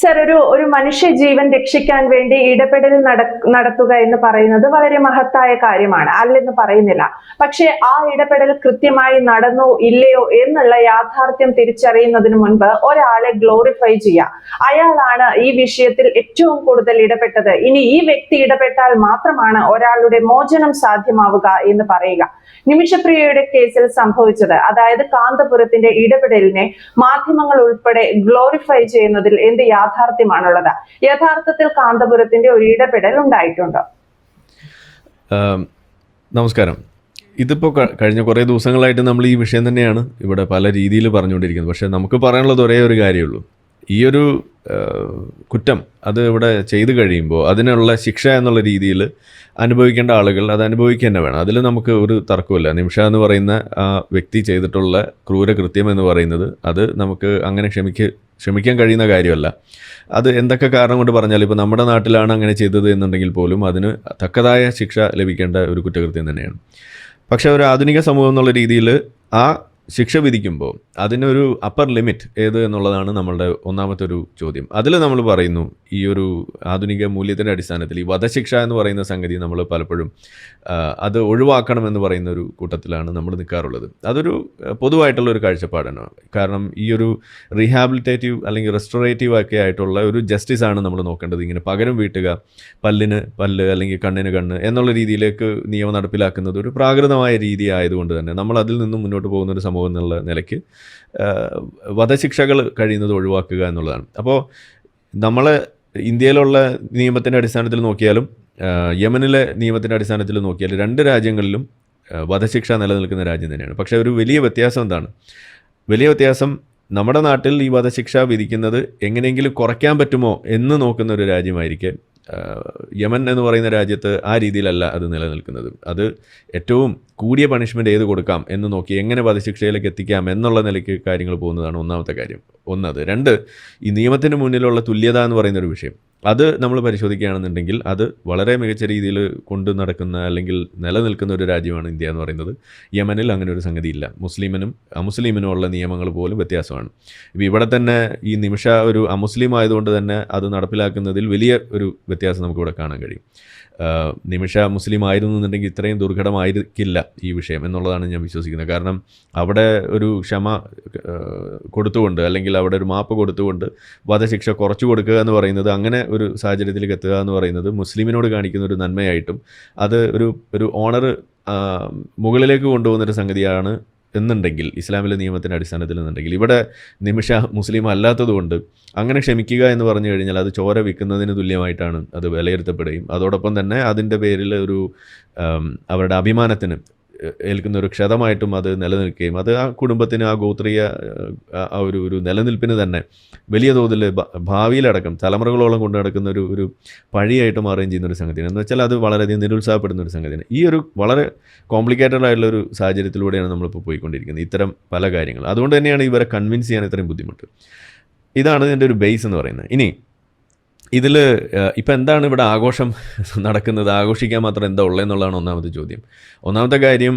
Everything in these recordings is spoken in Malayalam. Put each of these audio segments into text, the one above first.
സർ ഒരു ഒരു മനുഷ്യ ജീവൻ രക്ഷിക്കാൻ വേണ്ടി ഇടപെടൽ നട- നടത്തുക എന്ന് പറയുന്നത് വളരെ മഹത്തായ കാര്യമാണ്. അല്ലെന്ന് പറയുന്നില്ല. പക്ഷെ ആ ഇടപെടൽ കൃത്യമായി നടന്നോ ഇല്ലയോ എന്നുള്ള യാഥാർത്ഥ്യം തിരിച്ചറിയുന്നതിന് മുൻപ് ഒരാളെ ഗ്ലോറിഫൈ ചെയ്യുക അയാളാണ് ഈ വിഷയത്തിൽ ഏറ്റവും കൂടുതൽ ഇടപെട്ടത്. ഇനി ഈ വ്യക്തി ഇടപെട്ടാൽ മാത്രമാണ് ഒരാളുടെ മോചനം സാധ്യമാവുക എന്ന് പറയുക. നിമിഷപ്രിയയുടെ കേസിൽ സംഭവിച്ചത് അതായത് കാന്തപുരത്തിന്റെ ഇടപെടലിനെ മാധ്യമങ്ങൾ ഉൾപ്പെടെ ഗ്ലോറിഫൈ ചെയ്യുന്നതിൽ എന്ത് യാഥാർത്ഥ്യമാണുള്ളത്. യഥാർത്ഥത്തിൽ കാന്തപുരത്തിന്റെ ഒരു ഇടപെടൽ ഉണ്ടായിട്ടുണ്ട്. നമസ്കാരം. ഇതിപ്പോൾ കഴിഞ്ഞ കുറേ ദിവസങ്ങളായിട്ട് നമ്മൾ ഈ വിഷയം തന്നെയാണ് ഇവിടെ പല രീതിയിൽ പറഞ്ഞുകൊണ്ടിരിക്കുന്നത്. പക്ഷേ നമുക്ക് പറയാനുള്ളത് ഒരേ ഒരു കാര്യമുള്ളൂ ഈ ഒരു കുറ്റം അത് ഇവിടെ ചെയ്തു കഴിയുമ്പോൾ അതിനുള്ള ശിക്ഷ എന്നുള്ള രീതിയിൽ അനുഭവിക്കേണ്ട ആളുകൾ അത് അനുഭവിക്കുക തന്നെ വേണം. അതിൽ നമുക്ക് ഒരു തർക്കമില്ല നിമിഷ എന്ന് പറയുന്ന ആ വ്യക്തി ചെയ്തിട്ടുള്ള ക്രൂരകൃത്യം എന്ന് പറയുന്നത് അത് നമുക്ക് അങ്ങനെ ക്ഷമിക്ക ക്ഷമിക്കാൻ കഴിയുന്ന കാര്യമല്ല. അത് എന്തൊക്കെ കാരണം കൊണ്ട് പറഞ്ഞാലും ഇപ്പോൾ നമ്മുടെ നാട്ടിലാണ് അങ്ങനെ ചെയ്തത് എന്നുണ്ടെങ്കിൽ പോലും അതിന് തക്കതായ ശിക്ഷ ലഭിക്കേണ്ട ഒരു കുറ്റകൃത്യം തന്നെയാണ്. പക്ഷേ ഒരു ആധുനിക സമൂഹം എന്നുള്ള രീതിയിൽ ആ ശിക്ഷ വിധിക്കുമ്പോൾ അതിനൊരു അപ്പർ ലിമിറ്റ് ഏത് എന്നുള്ളതാണ് നമ്മളുടെ ഒന്നാമത്തെ ഒരു ചോദ്യം. അതിൽ നമ്മൾ പറയുന്നു ഈ ഒരു ആധുനിക മൂല്യത്തിന്റെ അടിസ്ഥാനത്തിൽ ഈ വധശിക്ഷ എന്ന് പറയുന്ന സംഗതി നമ്മൾ പലപ്പോഴും അത് ഒഴിവാക്കണമെന്ന് പറയുന്ന ഒരു കൂട്ടത്തിലാണ് നമ്മൾ നിൽക്കാറുള്ളത്. അതൊരു പൊതുവായിട്ടുള്ള ഒരു കാഴ്ചപ്പാടാണ്. കാരണം ഈ ഒരു റീഹാബിലിറ്റേറ്റീവ് അല്ലെങ്കിൽ റെസ്റ്റോറേറ്റീവ് ഒക്കെ ആയിട്ടുള്ള ഒരു ജസ്റ്റിസ് ആണ് നമ്മൾ നോക്കേണ്ടത്. ഇങ്ങനെ പകരം വീട്ടുക പല്ലിന് പല്ല് അല്ലെങ്കിൽ കണ്ണിന് കണ്ണ് എന്നുള്ള രീതിയിലേക്ക് നിയമം നടപ്പിലാക്കുന്നത് ഒരു പ്രാകൃതമായ രീതി ആയതുകൊണ്ട് തന്നെ നമ്മൾ അതിൽ നിന്നും മുന്നോട്ട് പോകുന്ന ഒരു സമൂഹം എന്നുള്ള നിലയ്ക്ക് വധശിക്ഷകൾ കഴിയുന്നത് ഒഴിവാക്കുക എന്നുള്ളതാണ്. അപ്പോൾ നമ്മൾ ഇന്ത്യയിലുള്ള നിയമത്തിന്റെ അടിസ്ഥാനത്തിൽ നോക്കിയാലും യമനിലെ നിയമത്തിന്റെ അടിസ്ഥാനത്തിൽ നോക്കിയാലും രണ്ട് രാജ്യങ്ങളിലും വധശിക്ഷ നിലനിൽക്കുന്ന രാജ്യം തന്നെയാണ്. പക്ഷേ ഒരു വലിയ വ്യത്യാസം എന്താണ്? വലിയ വ്യത്യാസം നമ്മുടെ നാട്ടിൽ ഈ വധശിക്ഷ വിധിക്കുന്നത് എങ്ങനെയെങ്കിലും കുറയ്ക്കാൻ പറ്റുമോ എന്ന് നോക്കുന്ന ഒരു രാജ്യമായിരിക്കെ യമൻ എന്ന് പറയുന്ന രാജ്യത്ത് ആ രീതിയിലല്ല അത് നിലനിൽക്കുന്നത്. അത് ഏറ്റവും കൂടിയ പണിഷ്മെന്റ് ഏത് കൊടുക്കാം എന്ന് നോക്കി എങ്ങനെ വധശിക്ഷയിലേക്ക് എത്തിക്കാം എന്നുള്ള നിലയ്ക്ക് കാര്യങ്ങൾ പോകുന്നതാണ് ഒന്നാമത്തെ കാര്യം. ഒന്നത്. രണ്ട് ഈ നിയമത്തിന് മുന്നിലുള്ള തുല്യത എന്ന് പറയുന്നൊരു വിഷയം. അത് നമ്മൾ പരിശോധിക്കുകയാണെന്നുണ്ടെങ്കിൽ അത് വളരെ മികച്ച രീതിയിൽ കൊണ്ടു നടക്കുന്ന അല്ലെങ്കിൽ നിലനിൽക്കുന്ന ഒരു രാജ്യമാണ് ഇന്ത്യ എന്ന് പറയുന്നത്. യമനിൽ അങ്ങനെ ഒരു സംഗതി ഇല്ല. മുസ്ലിമിനും അമുസ്ലിമിനും ഉള്ള നിയമങ്ങൾ പോലും വ്യത്യാസമാണ്. ഇപ്പോൾ ഇവിടെ തന്നെ ഈ നിമിഷ ഒരു അമുസ്ലിം ആയതുകൊണ്ട് തന്നെ അത് നടപ്പിലാക്കുന്നതിൽ വലിയ ഒരു വ്യത്യാസം നമുക്കിവിടെ കാണാൻ കഴിയും. നിമിഷ മുസ്ലിം ആയിരുന്നു എന്നുണ്ടെങ്കിൽ ഇത്രയും ദുർഘടമായിരിക്കില്ല ഈ വിഷയം എന്നുള്ളതാണ് ഞാൻ വിശ്വസിക്കുന്നത്. കാരണം അവിടെ ഒരു ക്ഷമ കൊടുത്തുകൊണ്ട് അല്ലെങ്കിൽ അവിടെ ഒരു മാപ്പ് കൊടുത്തുകൊണ്ട് വധശിക്ഷ കുറച്ചു കൊടുക്കുക എന്ന് പറയുന്നത് അങ്ങനെ ഒരു സാഹചര്യത്തിലേക്ക് എത്തുക എന്ന് പറയുന്നത് മുസ്ലിമിനോട് കാണിക്കുന്ന ഒരു നന്മയായിട്ടും അത് ഒരു ഒരു ഓണർ മുകളിലേക്ക് കൊണ്ടുപോകുന്നൊരു സംഗതിയാണ് എന്നുണ്ടെങ്കിൽ ഇസ്ലാമിലെ നിയമത്തിന്റെ അടിസ്ഥാനത്തിൽ എന്നുണ്ടെങ്കിൽ. ഇവിടെ നിമിഷ മുസ്ലിം അല്ലാത്തതുകൊണ്ട് അങ്ങനെ ക്ഷമിക്കുക എന്ന് പറഞ്ഞു കഴിഞ്ഞാൽ അത് ചോര വിൽക്കുന്നതിന് തുല്യമായിട്ടാണ് അത് വിലയിരുത്തപ്പെടുകയും. അതോടൊപ്പം തന്നെ അതിന്റെ പേരിൽ ഒരു അവരുടെ അഭിമാനത്തിന് ഏൽക്കുന്ന ഒരു ക്ഷതമായിട്ടും അത് നിലനിൽക്കുകയും അത് ആ കുടുംബത്തിന് ആ ഗോത്രീയ ആ, ഒരു ഒരു നിലനിൽപ്പിന് തന്നെ വലിയ തോതിൽ ഭാവിയിലടക്കം തലമുറകളോളം കൊണ്ടു നടക്കുന്ന ഒരു ഒരു പഴിയായിട്ട് മാറുകയും ചെയ്യുന്ന ഒരു സംഗതിയാണ്. എന്ന് വെച്ചാൽ അത് വളരെയധികം നിരുത്സാഹപ്പെടുന്ന ഒരു സംഗതിയാണ്. ഈ ഒരു വളരെ കോംപ്ലിക്കേറ്റഡ് ആയിട്ടുള്ള ഒരു സാഹചര്യത്തിലൂടെയാണ് നമ്മളിപ്പോൾ പോയിക്കൊണ്ടിരിക്കുന്നത്. ഇത്തരം പല കാര്യങ്ങൾ. അതുകൊണ്ട് തന്നെയാണ് ഇവരെ കൺവിൻസ് ചെയ്യാൻ ഇത്രയും ബുദ്ധിമുട്ട്. ഇതാണ് ഇതിന്റെ ഒരു ബേസ് എന്ന് പറയുന്നത്. ഇനി ഇതിൽ ഇപ്പം എന്താണ് ഇവിടെ ആഘോഷം നടക്കുന്നത്? ആഘോഷിക്കാൻ മാത്രം എന്താ ഉള്ളതെന്നുള്ളതാണ് ഒന്നാമത്തെ ചോദ്യം. ഒന്നാമത്തെ കാര്യം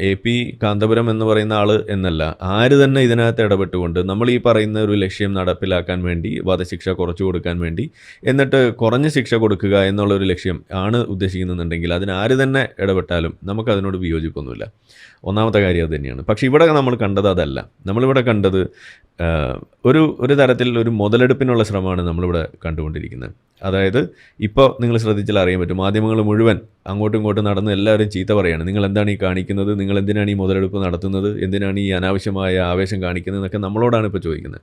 എ പി കാന്തപുരം എന്ന് പറയുന്ന ആൾ എന്നല്ല ആര് തന്നെ ഇതിനകത്ത് ഇടപെട്ടുകൊണ്ട് നമ്മൾ ഈ പറയുന്ന ഒരു ലക്ഷ്യം നടപ്പിലാക്കാൻ വേണ്ടി വധശിക്ഷ കുറച്ചു കൊടുക്കാൻ വേണ്ടി എന്നിട്ട് കുറഞ്ഞ ശിക്ഷ കൊടുക്കുക എന്നുള്ളൊരു ലക്ഷ്യം ആണ് ഉദ്ദേശിക്കുന്നുണ്ടെങ്കിൽ അതിന് ആര് തന്നെ ഇടപെട്ടാലും നമുക്ക് അതിനോട് വിയോജിപ്പൊന്നുമില്ല. ഒന്നാമത്തെ കാര്യം അത് തന്നെയാണ്. പക്ഷേ ഇവിടെ നമ്മൾ കണ്ടത് അതല്ല. നമ്മളിവിടെ കണ്ടത് ഒരു ഒരു തരത്തിൽ ഒരു മുതലെടുപ്പിനുള്ള ശ്രമമാണ് നമ്മളിവിടെ കണ്ടുകൊണ്ടിരിക്കുന്നത്. അതായത് ഇപ്പോൾ നിങ്ങൾ ശ്രദ്ധിച്ചാൽ അറിയാൻ പറ്റും. മാധ്യമങ്ങൾ മുഴുവൻ അങ്ങോട്ടും ഇങ്ങോട്ടും നടന്ന് എല്ലാവരും ചീത്ത പറയാണ്. നിങ്ങൾ എന്താണ് ഈ കാണിക്കുന്നത്? നിങ്ങൾ എന്തിനാണ് ഈ മുതലെടുപ്പ് നടത്തുന്നത്? എന്തിനാണ് ഈ അനാവശ്യമായ ആവേശം കാണിക്കുന്നത്? എന്നൊക്കെ നമ്മളോടാണ് ഇപ്പോൾ ചോദിക്കുന്നത്.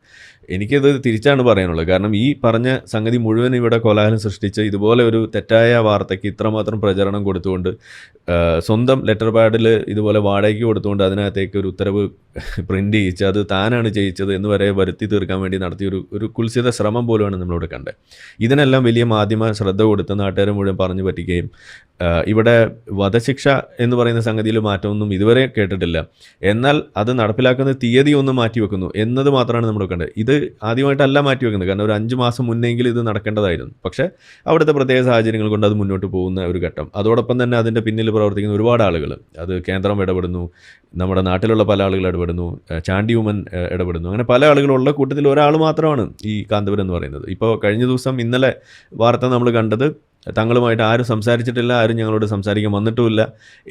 എനിക്കത് തിരിച്ചാണ് പറയാനുള്ളത്. കാരണം ഈ പറഞ്ഞ സംഗതി മുഴുവൻ ഇവിടെ കോലാഹലം സൃഷ്ടിച്ച് ഇതുപോലെ ഒരു തെറ്റായ വാർത്തയ്ക്ക് ഇത്രമാത്രം പ്രചരണം കൊടുത്തുകൊണ്ട് സ്വന്തം ലെറ്റർ പാഡിൽ ഇതുപോലെ വാടകയ്ക്ക് കൊടുത്തുകൊണ്ട് അതിനകത്തേക്ക് ഒരു ഉത്തരവ് പ്രിന്റ് ചെയ്യിച്ച് അത് താനാണ് ചെയ്യിച്ചത് എന്ന് വരെ വരുത്തി തീർക്കാൻ വേണ്ടി നടത്തിയ ഒരു ഒരു കുൽസിത ശ്രമം പോലുമാണ് നമ്മളിവിടെ കണ്ടത്. ഇതിനെല്ലാം വലിയ മാധ്യമ ശ്രദ്ധ കൊടുത്ത് നാട്ടുകാരെ മുഴുവൻ പറഞ്ഞു പറ്റിക്കുകയും ഇവിടെ വധശിക്ഷ എന്ന് പറയുന്ന സംഗതിയിൽ മാറ്റമൊന്നും ഇതുവരെ കേട്ടിട്ടില്ല. എന്നാൽ അത് നടപ്പിലാക്കുന്ന തീയതി ഒന്ന് മാറ്റിവെക്കുന്നു എന്നത് മാത്രമാണ് നമ്മൾ കണ്ടത് ഇത് ആദ്യമായിട്ടല്ല മാറ്റിവെക്കുന്നത്. കാരണം ഒരു അഞ്ച് മാസം മുന്നെങ്കിലും ഇത് നടക്കേണ്ടതായിരുന്നു. പക്ഷേ അവിടുത്തെ പ്രത്യേക സാഹചര്യങ്ങൾ കൊണ്ട് അത് മുന്നോട്ട് പോകുന്ന ഒരു ഘട്ടം. അതോടൊപ്പം തന്നെ അതിന്റെ പിന്നിൽ പ്രവർത്തിക്കുന്ന ഒരുപാട് ആളുകൾ. അത് കേന്ദ്രം ഇടപെടുന്നു നമ്മുടെ നാട്ടിലുള്ള പല ആളുകൾ ഇടപെടുന്നു ചാണ്ടി ഉമൻ ഇടപെടുന്നു. അങ്ങനെ പല ആളുകളുള്ള കൂട്ടത്തിൽ ഒരാൾ മാത്രമാണ് ഈ കാന്തപുരം എന്ന് പറയുന്നത്. ഇപ്പോൾ കഴിഞ്ഞ ദിവസം ഇന്നലെ വാർത്ത നമ്മൾ കണ്ടത് തങ്ങളുമായിട്ട് ആരും സംസാരിച്ചിട്ടില്ല ആരും ഞങ്ങളോട് സംസാരിക്കാൻ വന്നിട്ടുമില്ല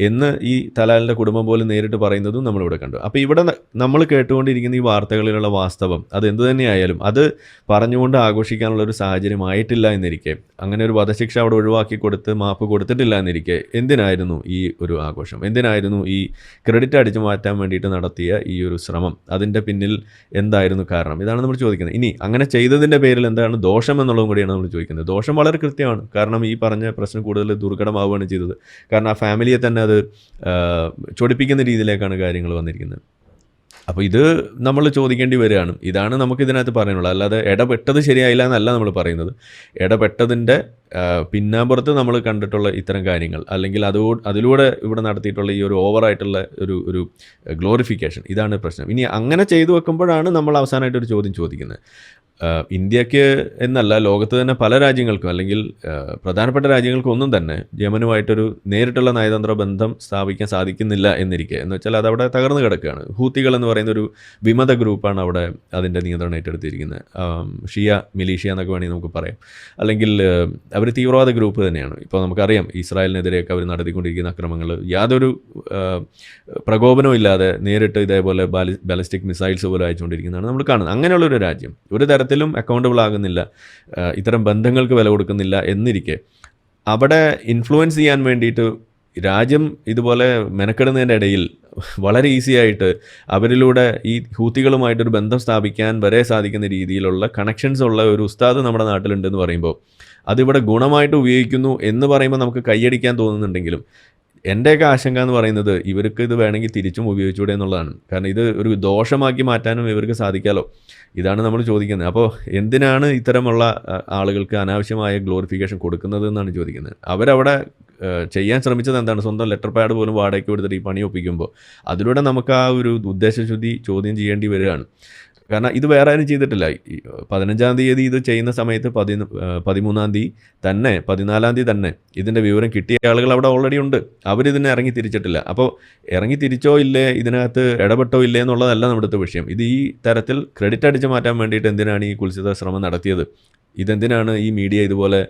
എന്ന് ഈ തലാലിന്റെ കുടുംബം പോലും നേരിട്ട് പറയുന്നതും നമ്മളിവിടെ കണ്ടു. അപ്പോൾ ഇവിടെ നമ്മൾ കേട്ടുകൊണ്ടിരിക്കുന്ന ഈ വാർത്തകളിലുള്ള വാസ്തവം അത് എന്ത് തന്നെയായാലും അത് പറഞ്ഞുകൊണ്ട് ആഘോഷിക്കാനുള്ള ഒരു സാഹചര്യം ആയിട്ടില്ല എന്നിരിക്കെ. അങ്ങനെ ഒരു വധശിക്ഷ അവിടെ ഒഴിവാക്കി കൊടുത്ത് മാപ്പ് കൊടുത്തിട്ടില്ല എന്നിരിക്കെ. എന്തിനായിരുന്നു ഈ ഒരു ആഘോഷം? എന്തിനായിരുന്നു ഈ ക്രെഡിറ്റ് അടിച്ചു മാറ്റാൻ വേണ്ടിയിട്ട് നടത്തിയ ഈ ഒരു ശ്രമം? അതിന്റെ പിന്നിൽ എന്തായിരുന്നു കാരണം? ഇതാണ് നമ്മൾ ചോദിക്കുന്നത്. ഇനി അങ്ങനെ ചെയ്തതിന്റെ പേരിൽ എന്താണ് ദോഷം എന്നുള്ളതും കൂടിയാണ് നമ്മൾ ചോദിക്കുന്നത്. ദോഷം വളരെ കൃത്യമാണ്. കാരണം ഈ പറഞ്ഞ പ്രശ്നം കൂടുതൽ ദുർഘടമാവുകയാണ് ചെയ്തത്. കാരണം ആ ഫാമിലിയെ തന്നെ അത് ചൊടിപ്പിക്കുന്ന രീതിയിലേക്കാണ് കാര്യങ്ങൾ വന്നിരിക്കുന്നത്. അപ്പോൾ ഇത് നമ്മൾ ചോദിക്കേണ്ടി വരികയാണ്. ഇതാണ് നമുക്ക് ഇതിനകത്ത് പറയാനുള്ളത്. അല്ലാതെ ഇടപെട്ടത് ശരിയായില്ല എന്നല്ല നമ്മൾ പറയുന്നത്. ഇടപെട്ടതിന്റെ പിന്നാമ്പുറത്ത് നമ്മൾ കണ്ടിട്ടുള്ള ഇത്തരം കാര്യങ്ങൾ അല്ലെങ്കിൽ അതോ അതിലൂടെ ഇവിടെ നടത്തിയിട്ടുള്ള ഈ ഒരു ഓവറായിട്ടുള്ള ഒരു ഒരു ഗ്ലോറിഫിക്കേഷൻ ഇതാണ് പ്രശ്നം. ഇനി അങ്ങനെ ചെയ്തു വെക്കുമ്പോഴാണ് നമ്മൾ അവസാനമായിട്ട് ഒരു ചോദ്യം ചോദിക്കുന്നത്. ഇന്ത്യയ്ക്ക് എന്നല്ല ലോകത്ത് തന്നെ പല രാജ്യങ്ങൾക്കും അല്ലെങ്കിൽ പ്രധാനപ്പെട്ട രാജ്യങ്ങൾക്കും ഒന്നും തന്നെ യമനുമായിട്ടൊരു നേരിട്ടുള്ള നയതന്ത്ര ബന്ധം സ്ഥാപിക്കാൻ സാധിക്കുന്നില്ല എന്നിരിക്കെ. എന്ന് വെച്ചാൽ അതവിടെ തകർന്നു കിടക്കുകയാണ്. ഹൂത്തികൾ എന്ന് പറയുന്ന ഒരു വിമത ഗ്രൂപ്പാണ് അവിടെ അതിന്റെ നിയന്ത്രണം ഏറ്റെടുത്തിരിക്കുന്നത്. ഷിയ മിലീഷ്യ എന്നൊക്കെ വേണമെങ്കിൽ നമുക്ക് പറയാം. അല്ലെങ്കിൽ അവർ തീവ്രവാദ ഗ്രൂപ്പ് തന്നെയാണ്. ഇപ്പോൾ നമുക്കറിയാം ഇസ്രായേലിനെതിരെയൊക്കെ അവർ നടത്തിക്കൊണ്ടിരിക്കുന്ന അക്രമങ്ങൾ യാതൊരു പ്രകോപനവും ഇല്ലാതെ നേരിട്ട് ഇതേപോലെ ബാലി ബാലിസ്റ്റിക് മിസൈൽസ് പോലെ അയച്ചുകൊണ്ടിരിക്കുന്നതാണ് നമ്മൾ കാണുന്നത്. അങ്ങനെയുള്ളൊരു രാജ്യം ഒരു തരത്തിലും അക്കൗണ്ടബിൾ ആകുന്നില്ല ഇത്തരം ബന്ധങ്ങൾക്ക് വില കൊടുക്കുന്നില്ല എന്നിരിക്കെ. അവിടെ ഇൻഫ്ലുവൻസ് ചെയ്യാൻ വേണ്ടിയിട്ട് രാജ്യം ഇതുപോലെ മെനക്കെടുന്നതിന്റെ ഇടയിൽ വളരെ ഈസി ആയിട്ട് അവരിലൂടെ ഈ ഹൂത്തികളുമായിട്ടൊരു ബന്ധം സ്ഥാപിക്കാൻ വരെ സാധിക്കുന്ന രീതിയിലുള്ള കണക്ഷൻസ് ഉള്ള ഒരു ഉസ്താദ് നമ്മുടെ നാട്ടിലുണ്ടെന്ന് പറയുമ്പോൾ അതിവിടെ ഗുണമായിട്ട് ഉപയോഗിക്കുന്നു എന്ന് പറയുമ്പോൾ നമുക്ക് കൈയടിക്കാൻ തോന്നുന്നുണ്ടെങ്കിലും എന്റെയൊക്കെ ആശങ്ക എന്ന് പറയുന്നത് ഇവർക്ക് ഇത് വേണമെങ്കിൽ തിരിച്ചും ഉപയോഗിച്ചൂടെ എന്നുള്ളതാണ്. കാരണം ഇത് ഒരു ദോഷമാക്കി മാറ്റാനും ഇവർക്ക് സാധിക്കാലോ? ഇതാണ് നമ്മൾ ചോദിക്കുന്നത്. അപ്പോൾ എന്തിനാണ് ഇത്തരമുള്ള ആളുകൾക്ക് അനാവശ്യമായ ഗ്ലോറിഫിക്കേഷൻ കൊടുക്കുന്നത് എന്നാണ് ചോദിക്കുന്നത്. അവരവിടെ ചെയ്യാൻ ശ്രമിച്ചത് എന്താണ്? സ്വന്തം ലെറ്റർ പാഡ് പോലും വാടകയ്ക്ക് കൊടുത്തിട്ട് ഈ പണി ഒപ്പിക്കുമ്പോൾ അതിലൂടെ നമുക്ക് ആ ഒരു ഉദ്ദേശശുദ്ധി ചോദ്യം ചെയ്യേണ്ടി വരികയാണ്. കാരണം ഇത് വേറെ ആരും ചെയ്തിട്ടില്ല. പതിനഞ്ചാം തീയതി ഇത് ചെയ്യുന്ന സമയത്ത് പതി പതിമൂന്നാം തീയതി തന്നെ പതിനാലാം തീയതി തന്നെ ഇതിന്റെ വിവരം കിട്ടിയ ആളുകൾ അവിടെ ഓൾറെഡി ഉണ്ട്. അവരിതിനെ ഇറങ്ങി തിരിച്ചിട്ടില്ല. അപ്പോൾ ഇറങ്ങി തിരിച്ചോ ഇല്ലേ ഇതിനകത്ത് ഇടപെട്ടോ ഇല്ലേ എന്നുള്ളതല്ല നമ്മുടെ വിഷയം. ഇത് ഈ തരത്തിൽ ക്രെഡിറ്റ് അടിച്ചു മാറ്റാൻ വേണ്ടിയിട്ട് എന്തിനാണ് ഈ കുൽസിത ശ്രമം നടത്തിയത്? ഇതെന്തിനാണ് ഈ മീഡിയ ഇതുപോലെ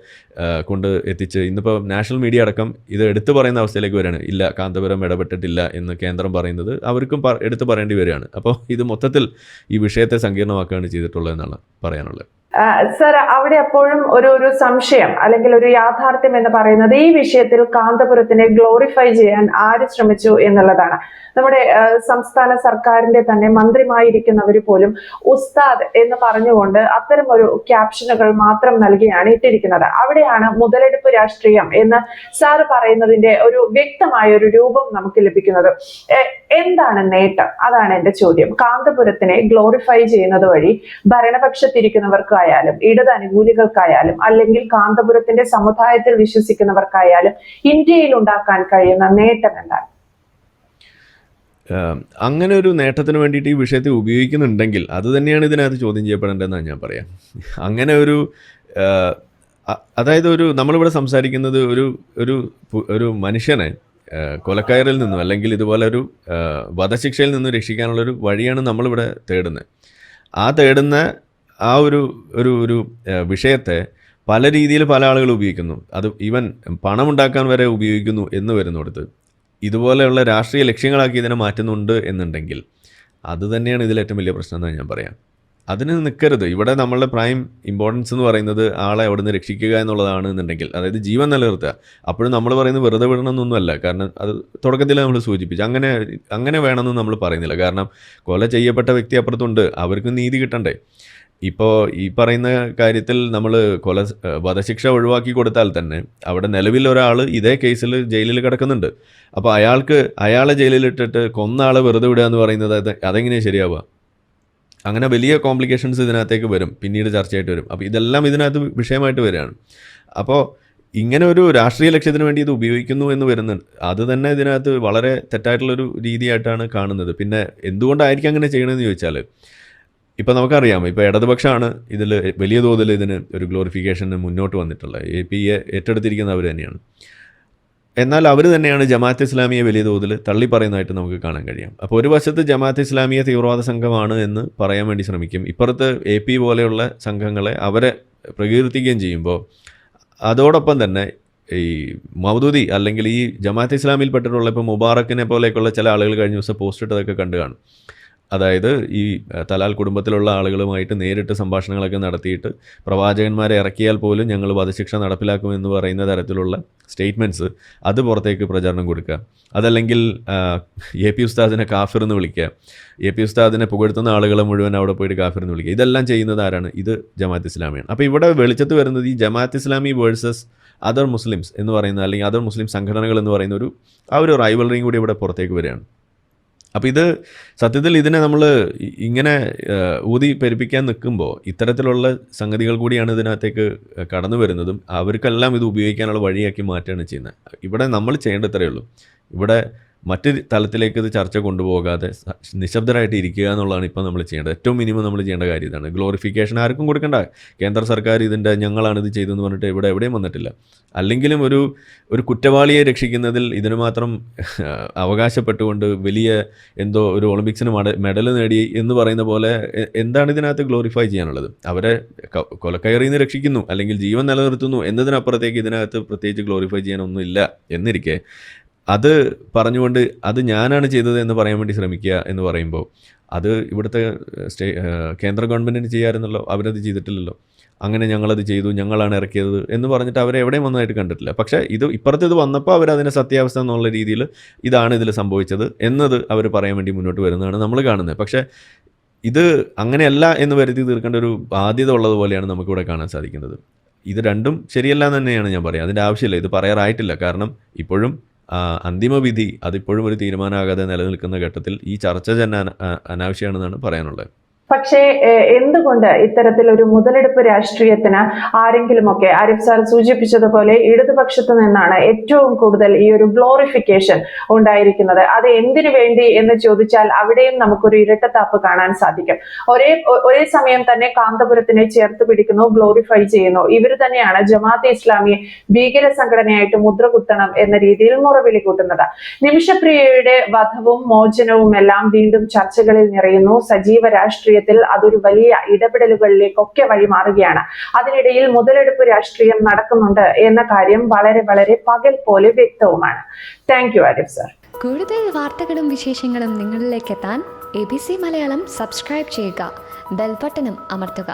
കൊണ്ട് എത്തിച്ച്? ഇന്നിപ്പോൾ നാഷണൽ മീഡിയ അടക്കം ഇത് എടുത്തു പറയുന്ന അവസ്ഥയിലേക്ക് വരികയാണ്. ഇല്ല കാന്തപുരം ഇടപെട്ടിട്ടില്ല എന്ന് കേന്ദ്രം പറയുന്നത് അവർക്കും എടുത്തു പറയേണ്ടി വരികയാണ്. അപ്പോൾ ഇത് മൊത്തത്തിൽ ഈ വിഷയത്തെ സങ്കീർണമാക്കുകയാണ് ചെയ്തിട്ടുള്ളത് എന്നാണ് പറയാനുള്ളത്. സർ അവിടെ അപ്പോഴും ഒരു ഒരു സംശയം അല്ലെങ്കിൽ ഒരു യാഥാർത്ഥ്യം എന്ന് പറയുന്നത് ഈ വിഷയത്തിൽ കാന്തപുരത്തിനെ ഗ്ലോറിഫൈ ചെയ്യാൻ ആര് ശ്രമിച്ചു എന്നുള്ളതാണ്. നമ്മുടെ സംസ്ഥാന സർക്കാരിന്റെ തന്നെ മന്ത്രിമായിരിക്കുന്നവർ പോലും ഉസ്താദ് എന്ന് പറഞ്ഞുകൊണ്ട് അത്തരം ഒരു ക്യാപ്ഷനുകൾ മാത്രം നൽകിയാണ് ഇട്ടിരിക്കുന്നത്. അവിടെയാണ് മുതലെടുപ്പ് രാഷ്ട്രീയം എന്ന് സാർ പറയുന്നതിന്റെ ഒരു വ്യക്തമായ ഒരു രൂപം നമുക്ക് ലഭിക്കുന്നത്. എന്താണ് നേട്ടം? അതാണ് എന്റെ ചോദ്യം. കാന്തപുരത്തിനെ ഗ്ലോറിഫൈ ചെയ്യുന്നത് വഴി ഭരണപക്ഷത്തിരിക്കുന്നവർക്കായാലും ഇടത് അനുകൂലികൾക്കായാലും അല്ലെങ്കിൽ കാന്തപുരത്തിന്റെ സമുദായത്തിൽ വിശ്വസിക്കുന്നവർക്കായാലും ഇന്ത്യയിൽ ഉണ്ടാക്കാൻ കഴിയുന്ന നേട്ടം എന്താണ്? അങ്ങനെ ഒരു നേട്ടത്തിന് വേണ്ടിയിട്ട് ഈ വിഷയത്തെ ഉപയോഗിക്കുന്നുണ്ടെങ്കിൽ അത് തന്നെയാണ് ഇതിനകത്ത് ചോദ്യം ചെയ്യപ്പെടേണ്ടതെന്നാണ് ഞാൻ പറയാം. അങ്ങനെ ഒരു അതായത് ഒരു നമ്മളിവിടെ സംസാരിക്കുന്നത് ഒരു ഒരു ഒരു മനുഷ്യനെ കൊലക്കയറിൽ നിന്നും അല്ലെങ്കിൽ ഇതുപോലെ ഒരു വധശിക്ഷയിൽ നിന്നും രക്ഷിക്കാനുള്ളൊരു വഴിയാണ് നമ്മളിവിടെ തേടുന്നത്. ആ തേടുന്ന ആ ഒരു ഒരു ഒരു വിഷയത്തെ പല രീതിയിൽ പല ആളുകൾ ഉപയോഗിക്കുന്നു. അത് ഈവൻ പണമുണ്ടാക്കാൻ വരെ ഉപയോഗിക്കുന്നു എന്ന് വരുന്നിടത്ത് ഇതുപോലെയുള്ള രാഷ്ട്രീയ ലക്ഷ്യങ്ങളാക്കി ഇതിനെ മാറ്റുന്നുണ്ട് എന്നുണ്ടെങ്കിൽ അത് തന്നെയാണ് ഇതിൽ ഏറ്റവും വലിയ പ്രശ്നം എന്ന് ഞാൻ പറയാം. അതിന് നിൽക്കരുത് ഇവിടെ നമ്മളുടെ പ്രൈം ഇമ്പോർട്ടൻസ് എന്ന് പറയുന്നത് ആളെ അവിടെ നിന്ന് രക്ഷിക്കുക എന്നുള്ളതാണ് എന്നുണ്ടെങ്കിൽ അതായത് ജീവൻ നിലനിർത്തുക. അപ്പോഴും നമ്മൾ പറയുന്നത് വെറുതെ വിടണം എന്നൊന്നുമല്ല കാരണം അത് തുടക്കത്തിൽ നമ്മൾ സൂചിപ്പിച്ചു. അങ്ങനെ അങ്ങനെ വേണമെന്ന് നമ്മൾ പറയുന്നില്ല. കാരണം കൊല ചെയ്യപ്പെട്ട വ്യക്തി അപ്പുറത്തുണ്ട്. അവർക്ക് നീതി കിട്ടണ്ടേ. ഇപ്പോൾ ഈ പറയുന്ന കാര്യത്തിൽ നമ്മൾ കൊല വധശിക്ഷ ഒഴിവാക്കി കൊടുത്താൽ തന്നെ അവിടെ നിലവിൽ ഒരാൾ ഇതേ കേസിൽ ജയിലിൽ കിടക്കുന്നുണ്ട്. അപ്പോൾ അയാൾക്ക് അയാളെ ജയിലിലിട്ടിട്ട് കൊന്ന ആളെ വെറുതെ വിടുക എന്ന് പറയുന്നത് അത് അതെങ്ങനെയാണ് ശരിയാവുക? അങ്ങനെ വലിയ കോംപ്ലിക്കേഷൻസ് ഇതിനകത്തേക്ക് വരും പിന്നീട് ചർച്ചയായിട്ട് വരും. അപ്പോൾ ഇതെല്ലാം ഇതിനകത്ത് വിഷയമായിട്ട് വരികയാണ്. അപ്പോൾ ഇങ്ങനെ ഒരു രാഷ്ട്രീയ ലക്ഷ്യത്തിന് വേണ്ടി ഇത് ഉപയോഗിക്കുന്നു എന്ന് വരുന്നുണ്ട് അത് തന്നെ ഇതിനകത്ത് വളരെ തെറ്റായിട്ടുള്ളൊരു രീതിയായിട്ടാണ് കാണുന്നത്. പിന്നെ എന്തുകൊണ്ടായിരിക്കും അങ്ങനെ ചെയ്യണമെന്ന് ചോദിച്ചാൽ ഇപ്പോൾ നമുക്കറിയാം ഇപ്പോൾ ഇടതുപക്ഷമാണ് ഇതിൽ വലിയ തോതിൽ ഇതിന് ഒരു ഗ്ലോറിഫിക്കേഷന് മുന്നോട്ട് വന്നിട്ടുള്ളത്. എ പി എ ഏറ്റെടുത്തിരിക്കുന്ന അവർ തന്നെയാണ്. എന്നാൽ അവർ തന്നെയാണ് ജമാഅത്ത് ഇസ്ലാമിയെ വലിയ തോതിൽ തള്ളി പറയുന്നതായിട്ട് നമുക്ക് കാണാൻ കഴിയാം. അപ്പോൾ ഒരു വശത്ത് ജമാഅത്ത് ഇസ്ലാമിയെ തീവ്രവാദ സംഘമാണ് എന്ന് പറയാൻ വേണ്ടി ശ്രമിക്കും. ഇപ്പുറത്ത് എ പി പോലെയുള്ള സംഘങ്ങളെ അവരെ പ്രകീർത്തിക്കുകയും ചെയ്യുമ്പോൾ അതോടൊപ്പം തന്നെ ഈ മൗദൂദി അല്ലെങ്കിൽ ഈ ജമാഅത്ത് ഇസ്ലാമിൽപ്പെട്ടിട്ടുള്ള ഇപ്പോൾ മുബാറക്കിനെ പോലെയൊക്കെയുള്ള ചില ആളുകൾ കഴിഞ്ഞ ദിവസം പോസ്റ്റ് ഇട്ടതൊക്കെ കണ്ടു കാണും. അതായത് ഈ തലാൽ കുടുംബത്തിലുള്ള ആളുകളുമായിട്ട് നേരിട്ട് സംഭാഷണങ്ങളൊക്കെ നടത്തിയിട്ട് പ്രവാചകന്മാരെ ഇറക്കിയാൽ പോലും ഞങ്ങൾ വധശിക്ഷ നടപ്പിലാക്കുമെന്ന് പറയുന്ന തരത്തിലുള്ള സ്റ്റേറ്റ്മെന്റ്സ് അത് പുറത്തേക്ക് പ്രചാരണം കൊടുക്കുക. അതല്ലെങ്കിൽ എ പി ഉസ്താദിനെ കാഫിർ എന്ന് വിളിക്കുക. എ പി ഉസ്താദിനെ പുകഴ്ത്തുന്ന ആളുകളെ മുഴുവൻ അവിടെ പോയിട്ട് കാഫിർ എന്ന് വിളിക്കുക. ഇതെല്ലാം ചെയ്യുന്നത് ആരാണ്? ഇത് ജമാഅത്ത് ഇസ്ലാമിയാണ്. അപ്പോൾ ഇവിടെ വെളിച്ചത്ത് വരുന്നത് ഈ Jamaat Islami versus other Muslims എന്ന് പറയുന്ന അല്ലെങ്കിൽ അതർ മുസ്ലിം സംഘടനകൾ എന്ന് പറയുന്ന ഒരു ആ ഒരു റൈവലറിയും കൂടി ഇവിടെ പുറത്തേക്ക് വരികയാണ്. അപ്പോൾ ഇത് സത്യത്തിൽ ഇതിനെ നമ്മൾ ഇങ്ങനെ ഊതി പെരുപ്പിക്കാൻ നിൽക്കുമ്പോൾ ഇത്തരത്തിലുള്ള സംഗതികൾ കൂടിയാണ് ഇതിനകത്തേക്ക് കടന്നു വരുന്നതും അവർക്കെല്ലാം ഇത് ഉപയോഗിക്കാനുള്ള വഴിയാക്കി മാറ്റുകയാണ് ചെയ്യുന്നത്. ഇവിടെ നമ്മൾ ചെയ്യേണ്ട ഇത്രയേ ഉള്ളൂ. ഇവിടെ മറ്റ് തലത്തിലേക്ക് ഇത് ചർച്ച കൊണ്ടുപോകാതെ നിശബ്ദരായിട്ട് ഇരിക്കുക എന്നുള്ളതാണ് ഇപ്പോൾ നമ്മൾ ചെയ്യേണ്ടത്. ഏറ്റവും മിനിമം നമ്മൾ ചെയ്യേണ്ട കാര്യം ഇതാണ്. ഗ്ലോറിഫിക്കേഷൻ ആർക്കും കൊടുക്കേണ്ട. കേന്ദ്ര സർക്കാർ ഇതിന്റെ ഞങ്ങളാണ് ഇത് ചെയ്തതെന്ന് പറഞ്ഞിട്ട് ഇവിടെ എവിടെയും വന്നിട്ടില്ല. അല്ലെങ്കിലും ഒരു ഒരു കുറ്റവാളിയെ രക്ഷിക്കുന്നതിൽ ഇതിന് മാത്രം അവകാശപ്പെട്ടുകൊണ്ട് വലിയ എന്തോ ഒരു ഒളിമ്പിക്സിന് മെഡൽ നേടി എന്ന് പറയുന്ന പോലെ എന്താണ് ഇതിനകത്ത് ഗ്ലോറിഫൈ ചെയ്യാനുള്ളത്? അവരെ കൊലക്കയറി നിന്ന് രക്ഷിക്കുന്നു അല്ലെങ്കിൽ ജീവൻ നിലനിർത്തുന്നു എന്നതിനപ്പുറത്തേക്ക് ഇതിനകത്ത് പ്രത്യേകിച്ച് ഗ്ലോറിഫൈ ചെയ്യാനൊന്നുമില്ല എന്നിരിക്കെ അത് പറഞ്ഞുകൊണ്ട് അത് ഞാനാണ് ചെയ്തത് എന്ന് പറയാൻ വേണ്ടി ശ്രമിക്കുക എന്ന് പറയുമ്പോൾ അത് ഇവിടുത്തെ സ്റ്റേ കേന്ദ്ര ഗവൺമെന്റിന് ചെയ്യാറുന്നല്ലോ അവരത് ചെയ്തിട്ടില്ലല്ലോ. അങ്ങനെ ഞങ്ങളത് ചെയ്തു ഞങ്ങളാണ് ഇറക്കിയത് എന്ന് പറഞ്ഞിട്ട് അവരെ എവിടെയും വന്നതായിട്ട് കണ്ടിട്ടില്ല. പക്ഷേ ഇത് ഇപ്പുറത്ത് ഇത് വന്നപ്പോൾ അവരതിന്റെ സത്യാവസ്ഥ എന്നുള്ള രീതിയിൽ ഇതാണ് ഇതിൽ സംഭവിച്ചത് എന്നത് അവർ പറയാൻ വേണ്ടി മുന്നോട്ട് വരുന്നതാണ് നമ്മൾ കാണുന്നത്. പക്ഷേ ഇത് അങ്ങനെയല്ല എന്ന് വരുത്തി തീർക്കേണ്ട ഒരു ബാധ്യത ഉള്ളതുപോലെയാണ് നമുക്കിവിടെ കാണാൻ സാധിക്കുന്നത്. ഇത് രണ്ടും ശരിയല്ല എന്ന് തന്നെയാണ് ഞാൻ പറയുക. അതിന്റെ ആവശ്യമില്ല. ഇത് പറയാറായിട്ടില്ല. കാരണം ഇപ്പോഴും ആ, അന്തിമ വിധി അതിപ്പോഴും ഒരു തീരുമാനമാകാതെ നിലനിൽക്കുന്ന ഘട്ടത്തിൽ ഈ ചർച്ച തന്നെ അനാവശ്യമാണെന്നാണ് പറയാനുള്ളത്. പക്ഷേ എന്തുകൊണ്ട് ഇത്തരത്തിലൊരു മുതലെടുപ്പ് രാഷ്ട്രീയത്തിന് ആരെങ്കിലുമൊക്കെ ആരിഫ് സാർ സൂചിപ്പിച്ചതുപോലെ ഇടതുപക്ഷത്ത് നിന്നാണ് ഏറ്റവും കൂടുതൽ ഈ ഒരു ഗ്ലോറിഫിക്കേഷൻ ഉണ്ടായിരിക്കുന്നത്? അത് എന്തിനു വേണ്ടി എന്ന് ചോദിച്ചാൽ അവിടെയും നമുക്കൊരു ഇരട്ടത്താപ്പ് കാണാൻ സാധിക്കും. ഒരേ ഒരേ സമയം തന്നെ കാന്തപുരത്തിനെ ചേർത്ത് പിടിക്കുന്നു ഗ്ലോറിഫൈ ചെയ്യുന്നു. ഇവർ തന്നെയാണ് ജമാഅത്തെ ഇസ്ലാമിയെ ഭീകര സംഘടനയായിട്ട് മുദ്ര കുത്തണം എന്ന രീതിയിൽ മുറവിളി കൂട്ടുന്നത്. നിമിഷപ്രിയയുടെ വധവും മോചനവും എല്ലാം വീണ്ടും ചർച്ചകളിൽ നിറയുന്നു. സജീവ രാഷ്ട്രീയത്തിൽ അതൊരു വലിയ ഇടപെടലുകളിലേക്കൊക്കെ വഴി മാറുകയാണ്. അതിനിടയിൽ മുതലെടുപ്പ് രാഷ്ട്രീയം നടക്കുന്നുണ്ട് എന്ന കാര്യം വളരെ വളരെ പകൽ പോലെ വ്യക്തവുമാണ്. താങ്ക് യു ആരിഫ് സർ കൂടുതൽ വാർത്തകളും വിശേഷങ്ങളും നിങ്ങളിലേക്ക് എത്താൻ A B C Malayalam subscribe ചെയ്യുക. ബെൽബട്ടനും അമർത്തുക.